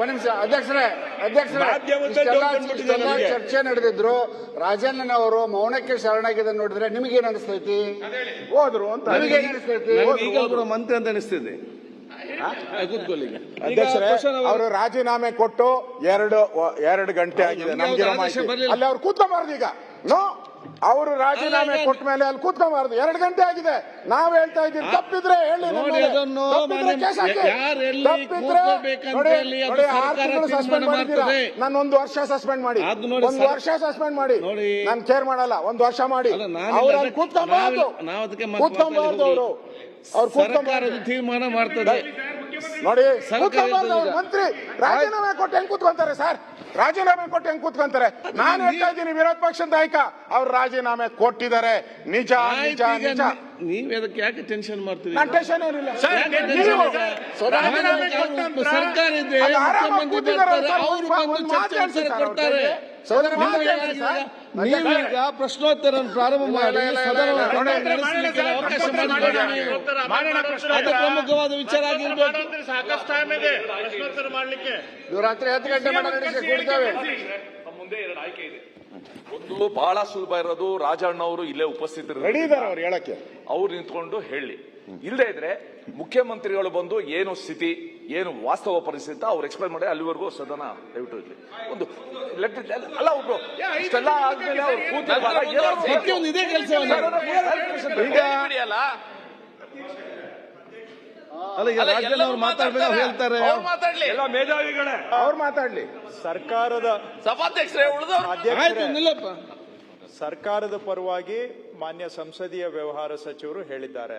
ಒಂದ್ ನಿಮಿಷ ಅಧ್ಯಕ್ಷರೇ ಅಧ್ಯಕ್ಷರೇ. ಚರ್ಚೆ ನಡೆದಿದ್ರು. ರಾಜಣ್ಣನವರು ಮೌನಕ್ಕೆ ಶರಣಾಗಿದೆ ನೋಡಿದ್ರೆ ನಿಮಗೇನ್ ಅನಿಸ್ತೈತಿ? ಹೋದ್ರು ಅಂತ. ನಿಮಗೇನ್ ಅನಿಸ್ತೈತಿ? ಮಂತ್ರಿ ಅಂತ ಅನಿಸ್ತಿದೆ ಅಧ್ಯಕ್ಷರೇ ಅವರು- ರಾಜೀನಾಮೆ ಕೊಟ್ಟು ಎರಡು ಎರಡು ಗಂಟೆ ಆಗಿದೆ. ನಮ್ಗೆ ಅಲ್ಲಿ ಅವ್ರು ಕೂತ್ಕೊಂಬಾರ್ದು ಈಗ. ನೋ ಅವರು ರಾಜೀನಾಮೆ ಕೊಟ್ಟ ಮೇಲೆ ಅಲ್ಲಿ ಕೂತ್ಕೊಂಬಾರ್ದು. ಎರಡು ಗಂಟೆ ಆಗಿದೆ. ನಾವ್ ಹೇಳ್ತಾ ಇದ್ದೀವಿ. ತಪ್ಪಿದ್ರೆ ಹೇಳಿ ನೋಡಿ ಆರು ತಿಂಗಳು ಸಸ್ಪೆಂಡ್ ಮಾಡಿದ್ದೀರಾ. ನಾನು ಒಂದು ವರ್ಷ ಸಸ್ಪೆಂಡ್ ಮಾಡಿ. ಒಂದು ವರ್ಷ ಸಸ್ಪೆಂಡ್ ಮಾಡಿ. ನಾನು ಕೇರ್ ಮಾಡಲ್ಲ. ಒಂದು ವರ್ಷ ಮಾಡಿ. ಅವ್ರು ಕೂತ್ಕೊಂಬಾರ್ದು. ಕೂತ್ಕೊಂಬಾರ್ದು ಅವರು. ಅವ್ರು ಕೂತ್ಕೊಂಬಾರ್ದು. ತೀರ್ಮಾನ ಮಾಡ್ತದೆ. ನೋಡಿ ಮಂತ್ರಿ ರಾಜೀನಾಮೆ ಕೊಟ್ಟು ಹೆಂಗ್ ಕೂತ್ಕೊಂತಾರೆ ಸರ್? ರಾಜೀನಾಮೆ ಕೊಟ್ಟು ಹೆಂಗ್ ಕೂತ್ಕೊಂತಾರೆ? ನಾನು ಹೇಳ್ತಾ ಇದ್ದೀನಿ ವಿರೋಧ ಪಕ್ಷದ ನಾಯಕ ಅವ್ರು ರಾಜೀನಾಮೆ ಕೊಟ್ಟಿದ್ದಾರೆ. ನಿಜ ನಿಜ ನಿಜ. ನೀವ್ ಅದಕ್ಕೆ ಯಾಕೆ ಟೆನ್ಷನ್ ಮಾಡ್ತೀರಿ? ನಾನು ಟೆನ್ಷನ್ ಏನಿಲ್ಲ. ಸರ್ಕಾರ ಇದೆ ಅದು ಮುಖ್ಯಮಂತ್ರಿ ಬರ್ತಾರೆ ಅವರು ಬಂದು ಚರ್ಚೆ ಕೊಡ್ತಾರೆ ಹೇಳ್ಸಿ ನೀವೀಗ ಪ್ರಶ್ನೋತ್ತರ ಪ್ರಾರಂಭ ಮಾಡಿ ನೀವು. ಅದು ಪ್ರಮುಖವಾದ ವಿಚಾರ ಆಗಿರ್ಬೇಕು. ಸಾಕಷ್ಟು ಟೈಮ್ ಇದೆ. ಪ್ರಶ್ನೋತ್ತರ ಮಾಡ್ಲಿಕ್ಕೆ. ಇವ್ರು ರಾತ್ರಿ ಹತ್ತು ಗಂಟೆ ಎರಡು ಆಯ್ಕೆ ಇದೆ. ಒಂದು ಬಹಳ ಸುಲಭ ಇರೋದು ರಾಜಣ್ಣ ಅವರು ಇಲ್ಲೇ ರೆಡಿ ಉಪಸ್ಥಿತರು ಇದ್ದಾರೆ ಅವ್ರು ಹೇಳಕ್ಕೆ? ಅವ್ರು ನಿಂತ್ಕೊಂಡು ಹೇಳಿ. ಇಲ್ಲದೆ ಇದ್ರೆ ಮುಖ್ಯಮಂತ್ರಿಗಳು ಬಂದು ಏನು ಸ್ಥಿತಿ? ಏನು ವಾಸ್ತವ ಪರಿಸ್ಥಿತಿ ಅಂತ ಅವ್ರು ಎಕ್ಸ್ಪ್ಲೈನ್ ಮಾಡಿ ಅಲ್ಲಿವರೆಗೂ ಸದನ ದಯವಿಟ್ಟು ಇರಲಿ. ಒಂದು ಲೆಟ್ ಅಲ್ಲ ಒಬ್ರು ಇಷ್ಟೆಲ್ಲ ಆದ್ಮೇಲೆ ಅವ್ರು ಒಂದು ಇದೇ ಈಗ ಅಲ್ಲ ಈಗ ರಾಜ್ಯದಲ್ಲಿ ಅವ್ರು ಮಾತಾಡ್ಬೇಕು ಹೇಳ್ತಾರೆ. ಅವ್ರು ಮಾತಾಡ್ಲಿ. ಎಲ್ಲ ಮೇಧಾವಿಗಳೇ ಅವ್ರು ಮಾತಾಡ್ಲಿ. ಸರ್ಕಾರದ ಸಭಾಧ್ಯಕ್ಷರೇ ನಿಲ್ಲಪ್ಪ. ಸರ್ಕಾರದ ಪರವಾಗಿ ಮಾನ್ಯ ಸಂಸದೀಯ ವ್ಯವಹಾರ ಸಚಿವರು ಹೇಳಿದ್ದಾರೆ.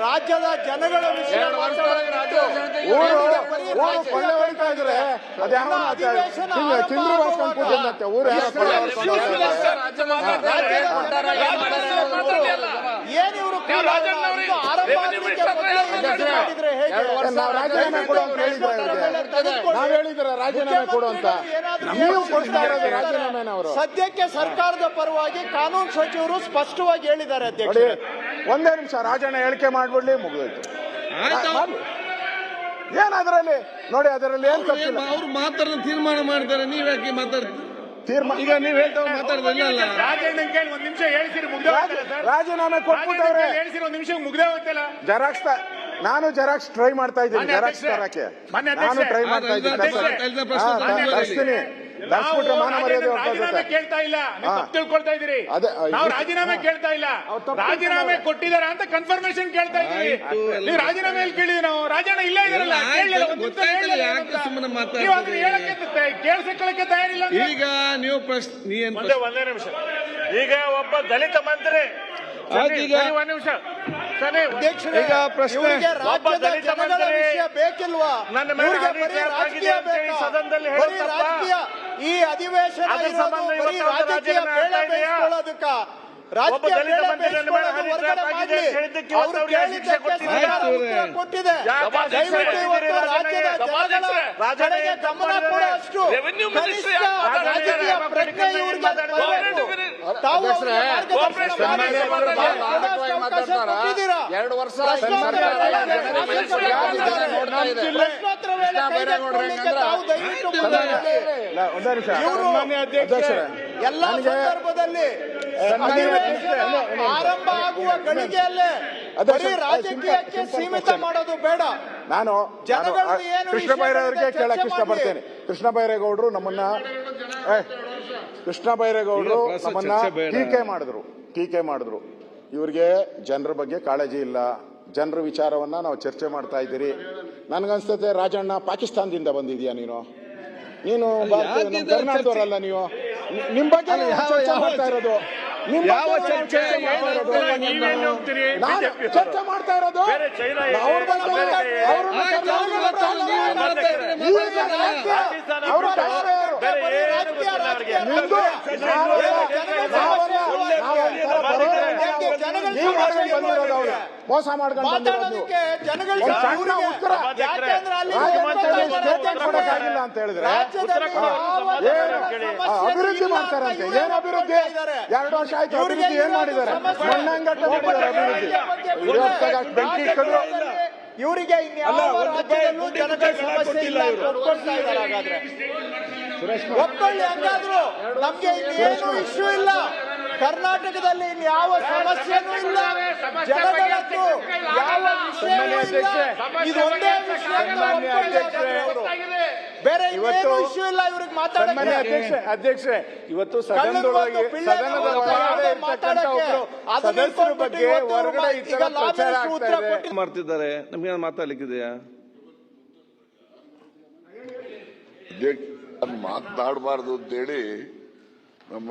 ರಾಜ್ಯದ ಜನಗಳ ವಿಷಯ ರಾಜೀನಾಮೆ ಕೊಡು ಅಂತ ಹೇಳಿದ್ರೆ ಅವ್ರಿಗೆ. ನಾವ್ ಹೇಳಿದ್ರೆ ರಾಜೀನಾಮೆ ಕೊಡು ಅಂತ ನೀವು ಕೊಡ್ತಾ ಇರೋದು ಹೇಳ್ತಾರೆ? ಅವರು ಸದ್ಯಕ್ಕೆ ಸರ್ಕಾರದ ಪರವಾಗಿ ಕಾನೂನು ಸಚಿವರು ಸ್ಪಷ್ಟವಾಗಿ ಹೇಳಿದ್ದಾರೆ ಅಧ್ಯಕ್ಷ ಒಂದೇ ನಿಮಿಷ ರಾಜಣ್ಣ ಹೇಳಿಕೆ ಮಾಡ್ಬಿಡ್ಲಿ ಮುಗಿದೋಯ್ತು. ಏನ್ ಅದರಲ್ಲಿ? ನೋಡಿ ಅದರಲ್ಲಿ ಏನ್ ತಪ್ಪಿಲ್ಲ. ಅವ್ರು ಮಾತಾಡ ತೀರ್ಮಾನ ಮಾಡ್ತಾರೆ ನೀವ್ ಯಾಕೆ ಮಾತಾಡ್ತೀರಿ? ತೀರ್ಮಾನ ಈಗ ನೀವ್ ಹೇಳ್ತಾ ಮಾತಾಡೋದಿಲ್ಲ ಕೇಳಿ ಒಂದ್ ನಿಮಿಷ ಹೇಳ್ಸಿರಿ ಮುಗ್ದೆ ರಾಜೀನಾಮೆ ಕೊಟ್ಬಿಟ್ಟವ್ರೆ. ಹೇಳ್ಸಿರಿ ಒಂದ್ ನಿಮಿಷ ಮುಗ್ದೆ ಹೋಗ್ತಿಲ್ಲ ಜೆರಾಕ್ಸ್ ತ- ನಾನು ಜೆರಾಕ್ಸ್ ಟ್ರೈ ಮಾಡ್ತಾ ಇದ್ದೀನಿ ಜೆರಾಕ್ಸ್ ತರಕ್ಕೆ. ನಾನು ಟ್ರೈ ಮಾಡ್ತಾ ಇದ್ದೀನಿ ತರ್ಸ್ತೀನಿ. ರಾಜೀನಾಮೆ ಕೇಳ್ತಾ ಇಲ್ಲ. ತಿಳ್ಕೊಳ್ತಾ ಇದೀರಿ ನಾವು ರಾಜೀನಾಮೆ ಕೇಳ್ತಾ ಇಲ್ಲ. ರಾಜೀನಾಮೆ. ಕೊಟ್ಟಿದಾರ ಅಂತ ಕನ್ಫರ್ಮೇಶನ್ ಕೇಳ್ತಾ ಇದೀವಿ ನೀವು ರಾಜೀನಾಮೆ ಎಲ್ಲಿ ಕೇಳಿದ್ವಿ ನಾವು. ರಾಜಣ್ಣ ಇಲ್ಲೇ ಇದಾರಲ್ಲ ಕೇಳ್ಸಕ್ಕೆ ತಯಾರಿಲ್ಲ ಈಗ ನೀವು ಪ್ರಶ್ನೆ ಒಂದೇ ಒಂದೇ ನಿಮಿಷ. ಈಗ ಒಬ್ಬ ದಲಿತ ಮಂತ್ರಿ ಈಗ- ಸರಿ, ಒಂದ್ ನಿಮಿಷ. ಸರಿ ಈಗ ಪ್ರಶ್ನೆ- ವಿಷಯ ಬೇಕಿಲ್ವಾ? ನನ್ನ ಸದನದಲ್ಲಿ ಈ ಅಧಿವೇಶನ ಸಂಬಂಧ ಕೊಟ್ಟಿದೆ ಎರಡು ವರ್ಷ ನೋಡ್ತಾ ಇದೆ ಎಲ್ಲಾ ಸಂದರ್ಭದಲ್ಲಿ ಆರಂಭ ಆಗುವ ಗಳಿಗೆಯಲ್ಲೇ ಬರೀ ರಾಜಕೀಯಕ್ಕೆ ಸೀಮಿತ ಮಾಡೋದು ಬೇಡ. ನಾನು ಕೃಷ್ಣ ಬೈರೇಗೌಡರಿಗೆ ಕೇಳಕ್ ಇಷ್ಟಪಡ್ತೇನೆ. ಕೃಷ್ಣ ಬೈರೇಗೌಡರು ನಮ್ಮನ್ನ ಏ, ಕೃಷ್ಣ ಬೈರೇಗೌಡರು ನಮ್ಮನ್ನ ಟೀಕೆ ಮಾಡಿದ್ರು. ಟೀಕೆ ಮಾಡಿದ್ರು. ಇವ್ರಿಗೆ ಜನರ ಬಗ್ಗೆ ಕಾಳಜಿ ಇಲ್ಲ. ಜನರ ವಿಚಾರವನ್ನ ನಾವು ಚರ್ಚೆ ಮಾಡ್ತಾ ಇದ್ದೀರಿ. ನನ್ಗನ್ಸ್ತತೆ ರಾಜಣ್ಣ ಪಾಕಿಸ್ತಾನದಿಂದ ಬಂದಿದ್ಯಾ ನೀನು? ನೀನು ಕರ್ನಾಟಕದವರಲ್ಲ ನೀವು? ನಿಮ್ಮ ನಿಮ್ ಬಗ್ಗೆ ಚರ್ಚೆ? ಮಾಡ್ತಾ ಇರೋದು? ಚರ್ಚೆ? ಮಾಡ್ತಾ ಇರೋದು. ನೀವೆಲ್ಲಿ ರಾಜಕೀಯ ಮಾಡ್ಕೊಂಡು ನಾವು- ಅವರು. ಮೋಸ ಮಾಡ್ಕೊಂಡು ಬಂದಿರೋದು. ನೀವು. ಮಾತಾಡೋದಕ್ಕೆ ಜನಗಳು ಒಂದು ಸಣ್ಣ ಉತ್ತರ. ಯಾಕೆಂದ್ರೆ ಅಲ್ಲಿ ಸ್ಟೇಟ್ಮೆಂಟ್ ಕೊಡಕ್ಕಾಗಿಲ್ಲ ಅಂತ ಹೇಳಿದ್ರೆ. ಏನು? ಅಭಿವೃದ್ಧಿ ಇಲ್ಲ ಅಂತ ಮಾಡ್ತಾರಂತೆ. ಏನ್ ಅಭಿವೃದ್ಧಿ? ಎರಡು ವರ್ಷ ಆಯ್ತು ಅಭಿವೃದ್ಧಿ ಏನ್ ಮಾಡಿದ್ದಾರೆ? ಸಮಸ್ಯೆ. ಮಣ್ಣಂಗಟ್ಟ ಮಾಡಿದ್ದಾರೆ ಅಭಿವೃದ್ಧಿ. ಬೆಂಕಿ ಇಕ್ಕದ್ರು ಇವರಿಗೆ ಇನ್ಯಾವ ರಾಜ್ಯದಲ್ಲೂ ಜನಗಳ ಸಮಸ್ಯೆ ಇಲ್ಲ. ಅಂತ ಒಪ್ಕೊಳ್ತಾ ಇದ್ದಾರೆ ಹಾಗಾದ್ರೆ. ಒಪ್ಕೊಳ್ಳಿ ಹಂಗಾದ್ರು ನಮ್ಗೆ ಏನು ಇಶ್ಯೂ ಇಲ್ಲ. ಕರ್ನಾಟಕದಲ್ಲಿ ಯಾವ ಸಮಸ್ಯೆನೂ ಇಲ್ಲ. ಜನಗಳದ್ದು ಯಾವ ವಿಷಯವೂ ಇಲ್ಲ. ಇದೊಂದೇ ಅವರು. ಬೇರೆ ಇವತ್ತು ಇಶ್ಯೂ ಇಲ್ಲ. ಇವ್ರಿಗೆ ಮಾತಾಡಕ್ಕೆ ಅಧ್ಯಕ್ಷ ಅಧ್ಯಕ್ಷ ಇವತ್ತು ಸದನದೊಳಗೆ ಸದನದ ಒಳಗಡೆ ಇರ್ತಕ್ಕಂಥ ಸದಸ್ಯರ ಬಗ್ಗೆ ಹೊರಗಡೆ ಈ ಈಗ ತರ ಲಾ ಪ್ರಚಾರ ಮಿನಿಸ್ಟ್ರು ಆಗ್ತಾ ಉತ್ತರ ಇದೆ ಕೊಟ್ಟಿದ್ದಾರೆ. ಮಾಡ್ತಿದ್ದಾರೆ? ನಮ್ಗೆ ಮಾತಾಡ್ಲಿಕ್ಕಿದೆಯಾ? ಮಾತಾಡಬಾರ್ದು ಮಾತನಾಡಬಾರ್ದು ಅಂತೇಳಿ ನಮ್ಮ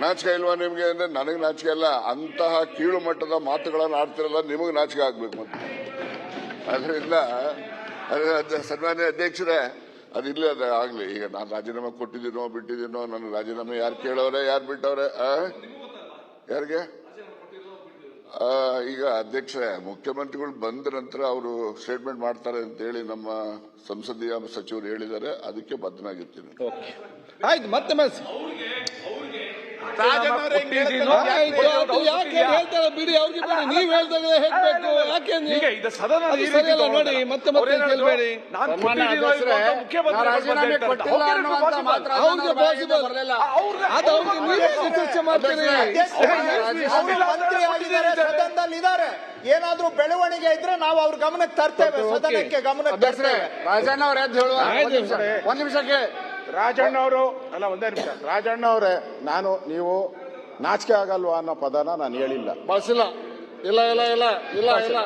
ನಾಚಿಕೆ ಇಲ್ವಾ ನಿಮಗೆ ಅಂದ್ರೆ ನನಗೆ ನಾಚಿಕೆ ಇಲ್ಲ ಅಂತಹ ಕೀಳು ಮಟ್ಟದ ಮಾತುಗಳನ್ನು ಆಡ್ತಿರಲ್ಲ, ನಿಮಗೆ ನಾಚಿಕೆ ಆಗ್ಬೇಕು ಮತ್ತೆ. ಅದರಿಂದ ಅದೇ ಅದ- ಸನ್ಮಾನ್ಯ ಅಧ್ಯಕ್ಷರೇ ಅದಿಲ್ಲ ಅದು ಆಗ್ಲಿ. ಈಗ ನಾನು ರಾಜೀನಾಮೆ ಕೊಟ್ಟಿದ್ದೀನೋ, ಬಿಟ್ಟಿದ್ದೀನೋ ನನ್ನ ರಾಜೀನಾಮೆ ಯಾರು ಕೇಳವ್ರೆ ಯಾರು ಬಿಟ್ಟವ್ರೆ? ಯಾರಿಗೆ? ಈಗ ಅಧ್ಯಕ್ಷರೇ, ಮುಖ್ಯಮಂತ್ರಿಗಳು ಬಂದ ನಂತರ ಅವರು ಸ್ಟೇಟ್ಮೆಂಟ್ ಮಾಡ್ತಾರೆ ಅಂತ ಹೇಳಿ ನಮ್ಮ ಸಂಸದೀಯ ಸಚಿವರು ಹೇಳಿದ್ದಾರೆ, ಅದಕ್ಕೆ ಬದ್ಧನಾಗಿರ್ತೀನಿ. ಬಿಡಿ ಅವ್ರಿಗೆ ಬಿಡಿ ನೀವ್ ಹೇಳ್ದಾಗ ಹೇಳ್ಬೇಕು. ಯಾಕೆ. ನೋಡಿ, ಮತ್ತೆ ಮತ್ತೆ? ಕೇಳ್ಬೇಡಿ. ಅವ್ರಿಗೆ ಪಾಸಿಬಲ್ ಅದು ಅವ್ರಿಗೆ ನೀವೇ ಚರ್ಚೆ ಮಾಡ್ತೀರಿ. ಅವರು ಮಂತ್ರಿ ಆಗಿದ್ದಾರೆ ಸದನದಲ್ಲಿ ಇದ್ದಾರೆ ಏನಾದ್ರೂ ಬೆಳವಣಿಗೆ ಇದ್ರೆ ನಾವು ಅವ್ರ ಗಮನಕ್ಕೆ ತರ್ತೇವೆ ಸದನಕ್ಕೆ ಗಮನಕ್ಕೆ ತರ್ತೇವೆ. ರಾಜಣ್ಣ ಅವ್ರ ಎದ್ದು ಹೇಳುವ. ಆಯ್ತು ಒಂದ್ ನಿಮಿಷ ಒಂದ್ ನಿಮಿಷಕ್ಕೆ ರಾಜಣ್ಣ ಅವರು ಅಲ್ಲ ಒಂದೇ ನಿಮಿಷ. ರಾಜಣ್ಣ ಅವರೇ ನಾನು ನೀವು ನಾಚಿಕೆ ಆಗಲ್ವಾ ಅನ್ನೋ ಪದನ ನಾನು ಹೇಳಿಲ್ಲ. ಬಳಸಿಲ್ಲ. ಇಲ್ಲ ಇಲ್ಲ ಇಲ್ಲ ಇಲ್ಲ ಇಲ್ಲ.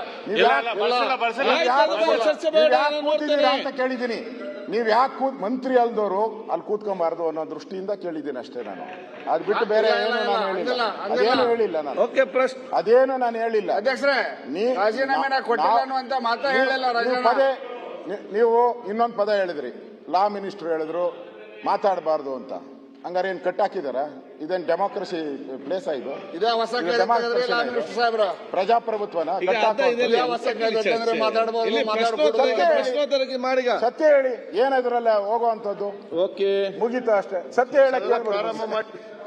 ಅಂತ ಕೇಳಿದ್ದೀನಿ. ನೀವ್ ಯಾಕೆ ಕೂತ್ ಮಂತ್ರಿ ಅಲ್ದವರು ಅಲ್ಲಿ ಕೂತ್ಕೊಂಬಾರ್ದು ಅನ್ನೋ ದೃಷ್ಟಿಯಿಂದ ಕೇಳಿದ್ದೀನಿ ಅಷ್ಟೇ ನಾನು. ಅದ್ ಬಿಟ್ಟು ಬೇರೆ ಏನು ನಾನು ಹೇಳಿಲ್ಲ. ಅದೇನು ಹೇಳಿಲ್ಲ ನಾನು. ಓಕೆ ಪ್ರಶ್ನೆ ಅದೇನು ನಾನು ಹೇಳಿಲ್ಲ. ಅಧ್ಯಕ್ಷರೇ ನೀ- ರಾಜೀನಾಮೆ ಕೊಟ್ಟಿಲ್ಲ ಅನ್ನುವಂತ ಮಾತಾ ಹೇಳಿಲ್ಲ ಪದೇ ನೀವು ಇನ್ನೊಂದು ಪದ ಹೇಳಿದ್ರಿ. ಲಾ ಮಿನಿಸ್ಟರ್ ಹೇಳಿದ್ರು. ಮಾತಾಡಬಾರ್ದು ಅಂತ. ಹಂಗಾರೆ ಏನ್ ಕಟ್ ಹಾಕಿದಾರ? ಇದೇನ್ ಡೆಮೋಕ್ರಸಿ ಪ್ಲೇಸ್ ಇದು? ಇದೇ ಹೊಸ ಪ್ರಜಾಪ್ರಭುತ್ವನ ಸತ್ಯ ಹೇಳಿ. ಏನಿದ್ರಲ್ಲ ಹೋಗುವಂತದ್ದು ಓಕೆ. ಮುಗೀತು ಅಷ್ಟೇ. ಸತ್ಯ ಹೇಳಕ್ ಪ್ರಾರಂಭ ಮಾಡಿ.